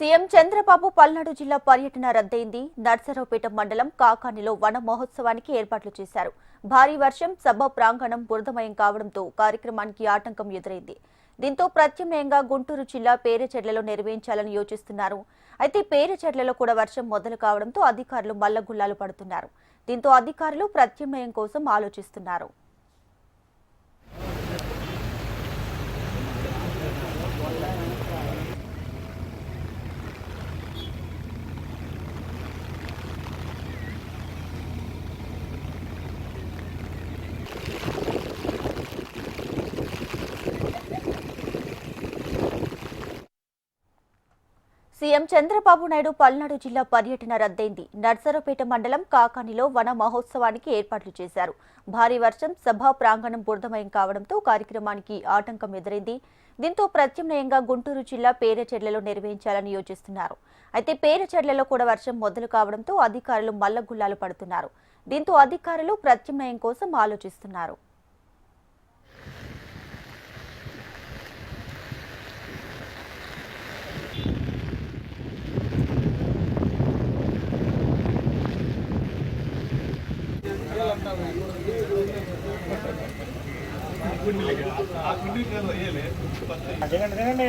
CM Chandrababu Palnadu జిల్లా పర్యటన రద్దయింది. నర్సరావుపేట మండలం కాకానిలో వన మహోత్సవానికి ఏర్పాట్లు చేశారు. భారీ వర్షం సభ ప్రాంగణం బురదమయం కావడంతో కార్యక్రమానికి ఆటంకం ఎదురైంది. దీంతో ప్రత్యామ్నాయంగా గుంటూరు జిల్లా పేరచెడ్లలో నిర్వహించాలని యోచిస్తున్నారు. అయితే పేరచెడ్లలో కూడా వర్షం మొదలు కావడంతో అధికారులు మల్లగుల్లాలు పడుతున్నారు. దీంతో అధికారులు ప్రత్యామ్నాయం కోసం ఆలోచిస్తున్నారు. సీఎం చంద్రబాబు నాయుడు పల్నాడు జిల్లా పర్యటన రద్దయింది. నర్సరావుపేట మండలం కాకానిలో వన మహోత్సవానికి ఏర్పాట్లు చేశారు. భారీ వర్షం సభా ప్రాంగణం బురదమయం కావడంతో కార్యక్రమానికి ఆటంకం ఎదురైంది. దీంతో ప్రత్యామ్నాయంగా గుంటూరు జిల్లా పేరచెర్లలో నిర్వహించాలని యోచిస్తున్నారు. అయితే పేరచెర్లలో కూడా వర్షం మొదలు కావడంతో అధికారులు మల్లగుల్లాలు పడుతున్నారు. దీంతో అధికారులు ప్రత్యామ్నాయం కోసం ఆలోచిస్తున్నారు. దిగండి దిగండి